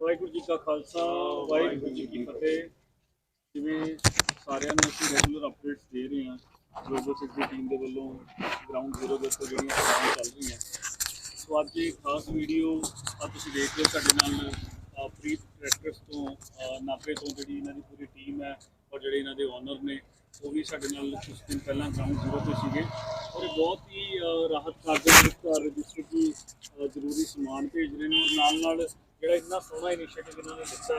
ਵਾਹਿਗੁਰੂ ਜੀ ਕਾ ਖਾਲਸਾ ਵਾਹਿਗੁਰੂ ਜੀ ਕੀ ਫਤਿਹ। ਜਿਵੇਂ ਸਾਰਿਆਂ ਨੂੰ ਅਸੀਂ ਰੈਗੂਲਰ ਅਪਡੇਟਸ ਦੇ ਰਹੇ ਹਾਂ ਗਲੋਬਲ ਸਿੱਖ ਦੀ ਟੀਮ ਦੇ ਵੱਲੋਂ ਗਰਾਊਂਡ ਜ਼ੀਰੋ ਦੇ ਉੱਤੇ ਜਿਹੜੀਆਂ ਸੇਵਾਵਾਂ ਚੱਲ ਰਹੀਆਂ। ਸੋ ਅੱਜ ਇਹ ਖਾਸ ਵੀਡੀਓ ਆ ਤੁਸੀਂ ਦੇਖ ਰਹੇ ਹੋ ਸਾਡੇ ਨਾਲ ਅ, ਪ੍ਰੀਤ ਟਰੈਕਟਰਸ ਤੋਂ ਅ, ਨਾਭੇ ਤੋਂ ਜਿਹੜੀ ਇਹਨਾਂ ਦੀ ਪੂਰੀ ਟੀਮ ਹੈ ਔਰ ਜਿਹੜੇ ਇਹਨਾਂ ਦੇ ਓਨਰ ਨੇ ਉਹ ਵੀ ਸਾਡੇ ਨਾਲ ਕੁਝ ਦਿਨ ਪਹਿਲਾਂ ਗਰਾਊਂਡ ਜ਼ੀਰੋ ਤੇ ਸੀਗੇ ਔਰ ਇਹ ਬਹੁਤ ਹੀ ਅ, ਰਾਹਤ ਕਾਰਜ ਵਿੱਚ ਕਰ ਰਜਿਸਟਰ ਦੀ ਅ, ਜ਼ਰੂਰੀ ਸਮਾਨ ਭੇਜ ਰਹੇ ਨੇ ਔਰ ਨਾਲ ਨਾਲ ਜਿਹੜਾ ਇੰਨਾ ਸੋਹਣਾ ਇਨੀਸ਼ੀਏਟਿਵ ਇਹਨਾਂ ਨੇ ਦਿੱਤਾ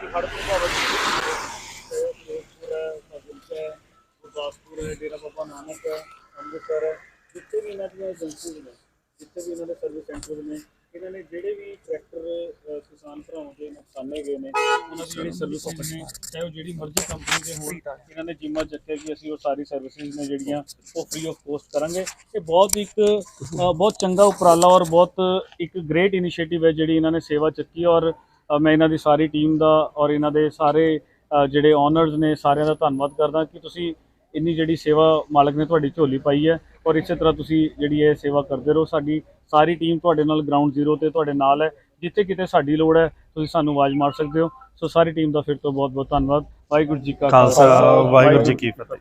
ਕਿ ਹੜ੍ਹ ਪ੍ਰਭਾਵਿਤ ਫਿਰੋਜ਼ਪੁਰ ਹੈ ਫਾਜ਼ਿਲਕਾ ਹੈ, ਗੁਰਦਾਸਪੁਰ ਹੈ, ਡੇਰਾ ਬਾਬਾ ਨਾਨਕ ਹੈ, ਅੰਮ੍ਰਿਤਸਰ ਹੈ, ਜਿੱਥੇ ਵੀ ਇਹਨਾਂ ਦੀਆਂ ਏਜੰਸੀਜ਼ ਨੇ, ਜਿੱਥੇ ਵੀ ਇਹਨਾਂ ਦੇ ਸਰਵਿਸ ਸੈਂਟਰ ਨੇ ਇਹਨਾਂ ਨੇ ਜਿਹੜੇ ਵੀ ਟਰੈਕਟਰ ਕਿਸਾਨ ਭਰਾਵਾਂ ਦੇ ਨੁਕਸਾਨੇ ਗਏ ਨੇ ਉਹਨਾਂ ਦੀ ਜਿਹੜੀ ਸਰਵਿਸਿਜ਼ ਨੇ ਚਾਹੇ ਉਹ ਜਿਹੜੀ ਮਰਜ਼ੀ ਕੰਪਨੀ ਦੇ ਹੋਣ ਇਹਨਾਂ ਨੇ ਜਿੰਮਤ ਜੱਥੇ ਕਿ ਅਸੀਂ ਉਹ ਸਾਰੀ ਸਰਵਿਸਿਜ਼ ਨੇ ਜਿਹੜੀਆਂ ਉਹ ਫ੍ਰੀ ਆਫ ਕੋਸਟ ਕਰਾਂਗੇ। ਇਹ ਬਹੁਤ ਇੱਕ ਬਹੁਤ ਚੰਗਾ ਉਪਰਾਲਾ ਔਰ ਬਹੁਤ ਇੱਕ ਗ੍ਰੇਟ ਇਨੀਸ਼ੀਏਟਿਵ ਹੈ ਜਿਹੜੀ ਇਹਨਾਂ ਨੇ ਸੇਵਾ ਚੱਕੀ ਔਰ ਮੈਂ ਇਹਨਾਂ ਦੀ ਸਾਰੀ ਟੀਮ ਦਾ ਔਰ ਇਹਨਾਂ ਦੇ ਸਾਰੇ ਜਿਹੜੇ ਓਨਰਸ ਨੇ ਸਾਰਿਆਂ ਦਾ ਧੰਨਵਾਦ ਕਰਦਾ ਕਿ ਤੁਸੀਂ ਇੰਨੀ ਜਿਹੜੀ ਸੇਵਾ ਮਾਲਕ ਨੇ ਤੁਹਾਡੀ ਝੋਲੀ ਪਾਈ ਹੈ। ਔਰ ਇਸੇ ਤਰ੍ਹਾਂ ਤੁਸੀਂ ਜਿਹੜੀ ਇਹ ਸੇਵਾ ਕਰਦੇ ਰਹੋ ਸਾਡੀ ਸਾਰੀ ਟੀਮ ਤੁਹਾਡੇ ਨਾਲ ਗਰਾਊਂਡ ਜ਼ੀਰੋ ਤੇ ਤੁਹਾਡੇ ਨਾਲ ਹੈ। ਜਿੱਥੇ ਕਿਤੇ ਸਾਡੀ ਲੋੜ ਹੈ ਤੁਸੀਂ ਸਾਨੂੰ ਆਵਾਜ਼ ਮਾਰ ਸਕਦੇ ਹੋ। ਸੋ ਸਾਰੀ ਟੀਮ ਦਾ ਫਿਰ ਤੋਂ ਬਹੁਤ ਬਹੁਤ ਧੰਨਵਾਦ। ਵਾਹਿਗੁਰੂ ਜੀ ਕਾ ਖਾਲਸਾ। ਵਾਹਿਗੁਰੂ ਜੀ ਕੀ ਫਤਿਹ।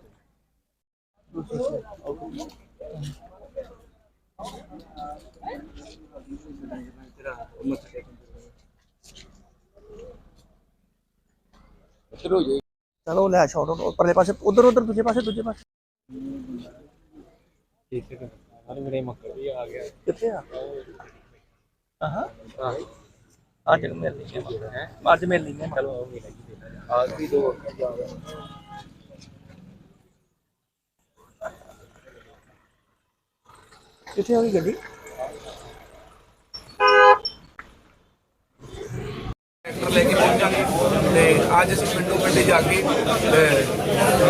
ਚਲੋ ਲੈ ਛੋੜੋ ਪਰਲੇ ਪਾਸੇ ਉਧਰ ਉਧਰ ਦੂਜੇ ਪਾਸੇ ਦੂਜੇ ਪਾਸੇ। ਕਿੱਥੇ ਆ? ਹਾਂ। ਅੱਜ ਮਿਲ ਲਈ ਹੈ ਅੱਜ ਮਿਲ ਲਈ ਹੈ। ਚਲੋ ਆਖਰੀ ਦੋ ਕਿੱਥੇ ਆ ਗਈ ਗੱਡੀ ਟਰੈਕਟਰ ਲੈ ਕੇ ਪਹੁੰਚਾਂਗੇ ਤੇ ਅੱਜ ਅਸੀਂ ਪਿੰਡੋਂ ਪਿੰਡੇ ਜਾ ਕੇ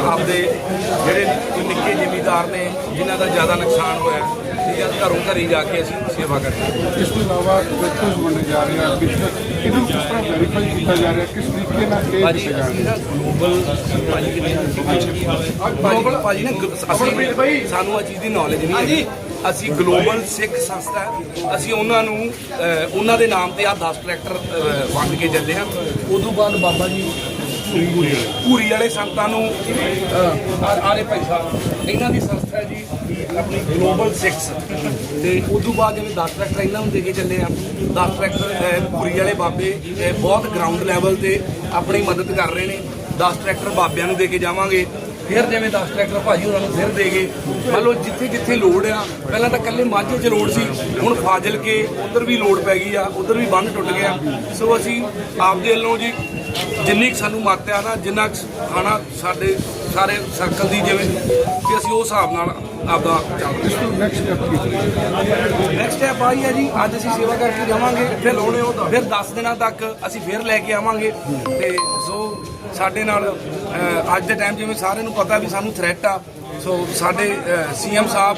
ਆਪਦੇ ਜਿਹੜੇ ਨਿੱਕੇ ਜ਼ਿਮੀਦਾਰ ਨੇ ਜਿਨ੍ਹਾਂ ਦਾ ਜ਼ਿਆਦਾ ਨੁਕਸਾਨ ਹੋਇਆ ਠੀਕ ਹੈ ਘਰੋਂ ਘਰੀ ਜਾ ਕੇ ਅਸੀਂ ਸੇਵਾ ਕਰਾਂਗੇ ਇਸ ਤੋਂ ਇਲਾਵਾ ਟਰੈਕਟਰਸ ਵੰਡੇ ਜਾ ਰਹੇ ਆ ਬਿਜਨਸ ਇਹਨਾਂ ਨੂੰ ਕਿਸ ਤਰ੍ਹਾਂ ਵੈਰੀਫਾਈ ਕੀਤਾ ਜਾ ਰਿਹਾ ਕਿਸ ਤਰੀਕੇ ਨਾਲ ਇਹ ਭਾਜੀ ਅਸੀਂ ਨਾ ਗਲੋਬਲ ਭਾਜੀ ਕਿੰਨੇ ਭਾਜੀ ਭਾਜੀ ਨਾ ਗ- ਅਸੀਂ ਸਾਨੂੰ ਆ ਚੀਜ਼ ਦੀ ਨੌਲੇਜ ਨਹੀਂ ਹੈਗੀ ਅਸੀਂ ਗਲੋਬਲ ਸਿੱਖ ਸੰਸਥਾ। ਅਸੀਂ ਉਹਨਾਂ ਨੂੰ ਉਹਨਾਂ ਦੇ ਨਾਮ ਤੇ ਆ 10 ਟਰੈਕਟਰ ਵੰਡ ਕੇ ਚੱਲੇ ਹਾਂ। ਉਦੋਂ ਬਾਅਦ ਬਾਬਾ ਜੀ ਪੂਰੀ ਵਾਲੇ। ਸੰਤਾਂ ਨੂੰ ਆਲੇ ਭਾਈ ਸਾਹਿਬ ਇਹਨਾਂ ਦੀ ਸੰਸਥਾ ਜੀ ਆਪਣੀ ਗਲੋਬਲ 6 ਤੇ ਤੋਂ ਬਾਅਦ ਜਿਵੇਂ 10 ਟਰੈਕਟਰ ਇਹਨਾਂ ਨੂੰ ਦੇ ਕੇ ਚੱਲੇ ਆ 10 ਟਰੈਕਟਰ ਪੂਰੀ ਵਾਲੇ ਬਾਬੇ ਬਹੁਤ ਗਰਾਊਂਡ ਲੈਵਲ ਤੇ ਆਪਣੀ ਮਦਦ ਕਰ ਰਹੇ ਨੇ। 10 ਟਰੈਕਟਰ ਬਾਬਿਆਂ ਨੂੰ ਦੇ ਕੇ ਜਾਵਾਂਗੇ। ਫਿਰ ਜਿਵੇਂ 10 ਟਰੈਕਟਰ ਭਾਜੀ ਉਹਨਾਂ ਨੂੰ ਫਿਰ ਦੇ ਗਏ। ਮੰਨ ਲਓ ਜਿੱਥੇ ਜਿੱਥੇ ਲੋੜ ਆ, ਪਹਿਲਾਂ ਤਾਂ ਇਕੱਲੇ ਮਾਝੇ 'ਚ ਲੋੜ ਸੀ, ਹੁਣ ਫਾਜ਼ਿਲ ਕੇ ਉਧਰ ਵੀ ਲੋੜ ਪੈ ਗਈ ਆ, ਉਧਰ ਵੀ ਬੰਦ ਟੁੱਟ ਗਿਆ। ਸੋ ਅਸੀਂ ਆਪਦੇ ਵੱਲੋਂ ਜੀ, ਜਿੰਨੀ ਕੁ ਸਾਨੂੰ ਮੱਤ ਆ ਨਾ, ਜਿੰਨਾ ਕੁ ਖਾਣਾ ਸਾਡੇ ਸਾਰੇ ਸਰਕਲ ਦੀ ਜਿਵੇਂ ਕਿ ਅਸੀਂ ਉਸ ਹਿਸਾਬ ਨਾਲ ਆਪਦਾ ਚੱਲਦੇ ਇਸ ਤੋਂ ਨੈਕਸਟ ਸਟੈਪ ਕੀ ਹੋਏਗਾ? ਨੈਕਸਟ ਸਟੈਪ ਆਈ ਹੈ ਜੀ ਅੱਜ ਅਸੀਂ ਸੇਵਾ ਕਰਕੇ ਜਾਵਾਂਗੇ ਫਿਰ ਲਾਉਣੇ ਉਹ ਫਿਰ 10 ਦਿਨਾਂ ਤੱਕ ਅਸੀਂ ਫਿਰ ਲੈ ਕੇ ਆਵਾਂਗੇ। ਤੇ ਸੋ ਸਾਡੇ ਨਾਲ ਅੱਜ ਦੇ ਟਾਈਮ ਜਿਵੇਂ ਸਾਰਿਆਂ ਨੂੰ ਪਤਾ ਵੀ ਸਾਨੂੰ ਥ੍ਰੈਟ ਆ ਸੋ ਸਾਡੇ ਸੀਐਮ ਸਾਹਿਬ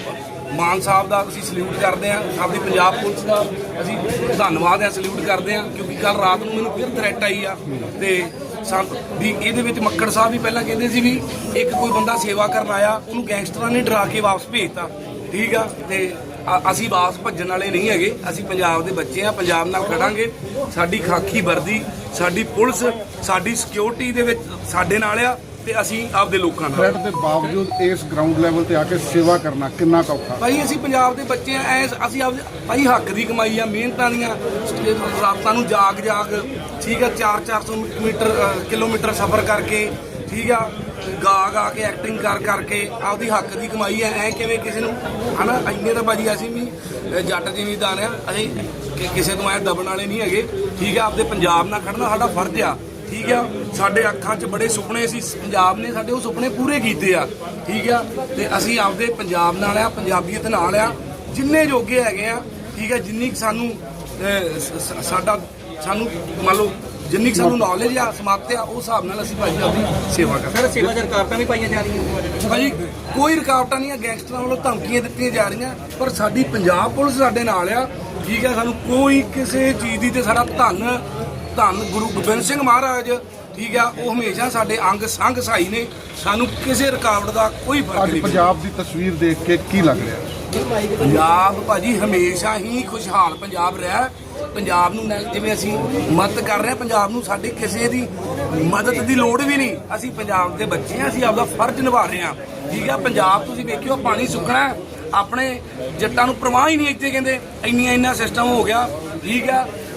ਮਾਨ ਸਾਹਿਬ ਦਾ ਅਸੀਂ ਸਲੂਟ ਕਰਦੇ ਹਾਂ ਸਾਡੀ ਪੰਜਾਬ ਪੁਲਿਸ ਦਾ ਅਸੀਂ ਧੰਨਵਾਦ ਹੈ ਸਲੂਟ ਕਰਦੇ ਹਾਂ ਕਿਉਂਕਿ ਕੱਲ ਰਾਤ ਨੂੰ ਮੈਨੂੰ ਫਿਰ ਥ੍ਰੈਟ ਆਈ ਆ। ਤੇ ਸਾ- ਵੀ ਇਹਦੇ ਵਿੱਚ ਮੱਕੜ ਸਾਹਿਬ ਵੀ ਪਹਿਲਾਂ ਕਹਿੰਦੇ ਸੀ ਵੀ ਇੱਕ ਕੋਈ ਬੰਦਾ ਸੇਵਾ ਕਰਨ ਆਇਆ, ਉਹਨੂੰ ਗੈਂਗਸਟਰਾਂ ਨੇ ਡਰਾ ਕੇ ਵਾਪਸ ਭੇਜਤਾ। ਠੀਕ ਆ? ਤੇ ਅ- ਅਸੀਂ ਵਾਪਸ ਭੱਜਣ ਵਾਲੇ ਨਹੀਂ ਹੈਗੇ। ਅਸੀਂ ਪੰਜਾਬ ਦੇ ਬੱਚੇ ਆ, ਪੰਜਾਬ ਨਾਲ ਖੜਾਂਗੇ। ਸਾਡੀ ਖਾਕੀ ਵਰਦੀ, ਸਾਡੀ ਪੁਲਿਸ, ਸਾਡੀ ਸਿਕਿਉਰਿਟੀ ਦੇ ਵਿੱਚ ਸਾਡੇ ਨਾਲ ਆ। ਤੇ ਅਸੀਂ ਆਪਦੇ ਲੋਕਾਂ ਨਾਲ। ਥ੍ਰੈਟ ਦੇ ਬਾਵਜੂਦ ਇਸ ਗਰਾਊਂਡ ਲੈਵਲ ਤੇ ਆ ਕੇ ਸੇਵਾ ਕਰਨਾ ਕਿੰਨਾ ਔਖਾ ਭਾਈ ਅਸੀਂ ਪੰਜਾਬ ਦੇ ਬੱਚੇ ਆ ਐ ਅਸੀਂ ਆਪਦੇ ਭਾਈ ਹੱਕ ਦੀ ਕਮਾਈ ਆ ਮਿਹਨਤਾਂ ਦੀਆਂ ਰਾਤਾਂ ਨੂੰ ਜਾਗ ਜਾਗ ਠੀਕ ਆ 4-400 ਮੀਟਰ ਕਿਲੋਮੀਟਰ ਸਫ਼ਰ ਕਰਕੇ ਠੀਕ ਆ ਗਾ ਗਾ ਕੇ ਐਕਟਿੰਗ ਕਰ ਕਰਕੇ ਆਪਦੀ ਹੱਕ ਦੀ ਕਮਾਈ ਆ ਐ ਕਿਵੇਂ ਕਿਸੇ ਨੂੰ ਹਨਾ ਇੰਨੇ ਤਾਂ ਭਾਜੀ ਅਸੀਂ ਵੀ ਜੱਟ ਜ਼ਿਮੀਦਾਰ ਆ ਅਸੀਂ ਕਿਸੇ ਤੋਂ ਐ ਦਬਣ ਵਾਲੇ ਨਹੀਂ ਹੈਗੇ ਠੀਕ ਆ ਆਪਦੇ ਪੰਜਾਬ ਨਾਲ ਖੜਨਾ ਸਾਡਾ ਫਰਜ਼ ਆ। ਠੀਕ ਆ? ਸਾਡੇ ਅੱਖਾਂ 'ਚ ਬੜੇ ਸੁਪਨੇ ਸੀ। ਪੰਜਾਬ ਨੇ ਸਾਡੇ ਉਹ ਸੁਪਨੇ ਪੂਰੇ ਕੀਤੇ ਆ। ਠੀਕ ਆ? ਤੇ ਅਸੀਂ ਆਪਦੇ ਪੰਜਾਬ ਨਾਲ ਆ ਪੰਜਾਬੀਅਤ ਨਾਲ ਆ। ਜਿੰਨੇ ਜੋਗੇ ਹੈਗੇ ਆ ਠੀਕ ਆ? ਜਿੰਨੀ ਸਾਨੂੰ ਸਾਡਾ ਸਾਨੂੰ ਮੰਨ ਲਓ ਜਿੰਨੀ ਸਾਨੂੰ ਨੌਲੇਜ ਆ ਸਮਾਪਤ ਆ ਉਸ ਹਿਸਾਬ ਨਾਲ ਅਸੀਂ ਭਾਈ ਆਪਦੀ ਸੇਵਾ ਕਰਦੇ ਸਰ ਸੇਵਾ ਰੁਕਾਵਟਾਂ ਵੀ ਪਾਈਆਂ ਜਾ ਰਹੀਆਂ ਭਾਜੀ ਕੋਈ ਰੁਕਾਵਟਾਂ ਨਹੀਂ ਆ ਗੈਂਗਸਟਰਾਂ ਵੱਲੋਂ ਧਮਕੀਆਂ ਦਿੱਤੀਆਂ ਜਾ ਰਹੀਆਂ ਪਰ ਸਾਡੀ ਪੰਜਾਬ ਪੁਲਿਸ ਸਾਡੇ ਨਾਲ ਆ। ਠੀਕ ਆ? ਸਾਨੂੰ ਕੋਈ ਕਿਸੇ ਚੀਜ਼ ਦੀ ਤੇ ਸਾਡਾ ਧੰਨ ਧੰਨ ਗੁਰੂ ਗੋਬਿੰਦ ਸਿੰਘ ਮਹਾਰਾਜ। ਠੀਕ ਆ ਉਹ ਹਮੇਸ਼ਾ ਸਾਡੇ ਅੰਗ ਸੰਗ ਸਹਾਈ ਨੇ। ਸਾਨੂੰ ਕਿਸੇ ਰੁਕਾਵਟ ਦਾ ਕੋਈ ਫ਼ਰਕ ਅੱਜ ਨਹੀਂ ਪੰਜਾਬ ਦੀ ਤਸਵੀਰ ਦੇਖ ਕੇ ਕੀ ਲੱਗ ਰਿਹਾ? ਪੰਜਾਬ ਭਾਜੀ ਹਮੇਸ਼ਾ ਹੀ ਖੁਸ਼ਹਾਲ ਪੰਜਾਬ ਰਿਹਾ। ਪੰਜਾਬ ਨੂੰ ਨਾ- ਜਿਵੇਂ ਅਸੀਂ ਮਦਦ ਕਰ ਰਹੇ ਹਾਂ ਪੰਜਾਬ ਨੂੰ ਸਾਡੀ ਕਿਸੇ ਦੀ ਮਦਦ ਦੀ ਲੋੜ ਵੀ ਨਹੀਂ। ਅਸੀਂ ਪੰਜਾਬ ਦੇ ਬੱਚੇ ਹਾਂ ਅਸੀਂ ਆਪਦਾ ਫਰਜ਼ ਨਿਭਾ ਰਹੇ ਹਾਂ। ਠੀਕ ਆ ਪੰਜਾਬ ਤੁਸੀਂ ਵੇਖਿਓ ਪਾਣੀ ਸੁੱਕਣਾ ਹੈ। ਆਪਣੇ ਜੱਟਾਂ ਨੂੰ ਪ੍ਰਵਾਹ ਹੀ ਨਹੀਂ ਇੱਥੇ ਕਹਿੰਦੇ। ਇੰਨੀਆਂ ਇੰਨਾ ਸਿਸਟਮ ਹੋ ਗਿਆ। ਠੀਕ ਆ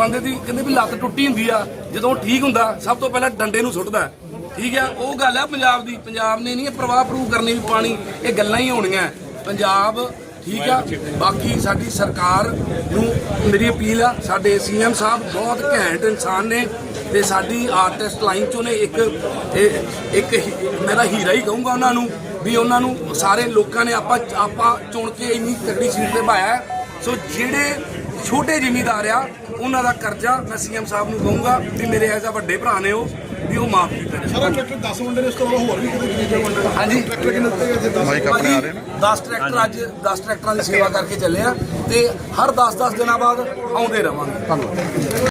ਬੰਦੇ ਦੀ ਕਹਿੰਦੇ ਵੀ ਲੱਤ ਟੁੱਟੀ ਹੁੰਦੀ ਆ, ਜਦੋਂ ਠੀਕ ਹੁੰਦਾ, ਸਭ ਤੋਂ ਪਹਿਲਾਂ ਡੰਡੇ ਨੂੰ ਸੁੱਟਦਾ। ਠੀਕ ਆ? ਉਹ ਗੱਲ ਆ ਪੰਜਾਬ ਦੀ। ਪੰਜਾਬ ਨੇ ਨਹੀਂ ਪ੍ਰਵਾਹ ਪ੍ਰੂਵ ਕਰਨੀ ਵੀ ਪਾਣੀ, ਇਹ ਗੱਲਾਂ ਹੀ ਹੋਣੀਆਂ। ਪੰਜਾਬ, ਠੀਕ ਆ? ਬਾਕੀ ਸਾਡੀ ਸਰਕਾਰ ਨੂੰ ਮੇਰੀ ਅਪੀਲ ਆ, ਸਾਡੇ ਸੀਐਮ ਸਾਹਿਬ ਬਹੁਤ ਘੈਂਟ ਇਨਸਾਨ ਨੇ ਤੇ ਸਾਡੀ ਆਰਟਿਸਟ ਲਾਈਨ ਚੋਂ ਨੇ ਇੱਕ, ਇਹ- ਇੱਕ ਮੇਰਾ ਹੀਰਾ ਹੀ ਕਹੂੰਗਾ ਉਹਨਾਂ ਨੂੰ ਵੀ ਉਹਨਾਂ ਨੂੰ ਸਾਰੇ ਲੋਕਾਂ ਨੇ ਆਪਾਂ ਆਪਾਂ ਚੁਣ ਕੇ ਇੰਨੀ ਤਕੜੀ ਸੀਟ ਤੇ ਪਾਇਆ ਸੋ ਜਿਹੜੇ ਛੋਟੇ ਜ਼ਿਮੀਦਾਰ ਆ ਉਹਨਾਂ ਦਾ ਕਰਜ਼ਾ ਮੈਂ ਸੀਐਮ ਸਾਹਿਬ ਨੂੰ ਕਹੂੰਗਾ ਵੀ ਮੇਰੇ ਐਸਾ ਵੱਡੇ ਭਰਾ ਨੇ ਉਹ ਵੀ ਉਹ ਮਾਫ ਕੀਤਾ ਸਾਰਾ ਟਰੈਕਟਰ 10 ਵੰਡੇ ਨੇ ਇਸ ਤੋਂ ਹੋਰ ਵੀ ਕਿਤੇ ਕਿਤੇ ਵੰਡੇ ਹਾਂਜੀ। ਟਰੈਕਟਰ ਕਿੰਨੇ ਦਿੱਤੇ ਗਏ ਜੇ? ਮਾਈਕ ਆਪਣੇ ਆ ਰਹੇ ਨੇ। 10 ਟਰੈਕਟਰ ਅੱਜ 10 ਟਰੈਕਟਰਾਂ ਦੀ ਸੇਵਾ ਕਰਕੇ ਚੱਲੇ ਆ ਤੇ ਹਰ 10-10 ਦਿਨਾਂ ਬਾਅਦ ਆਉਂਦੇ ਰਵਾਂਗੇ। ਧੰਨਵਾਦ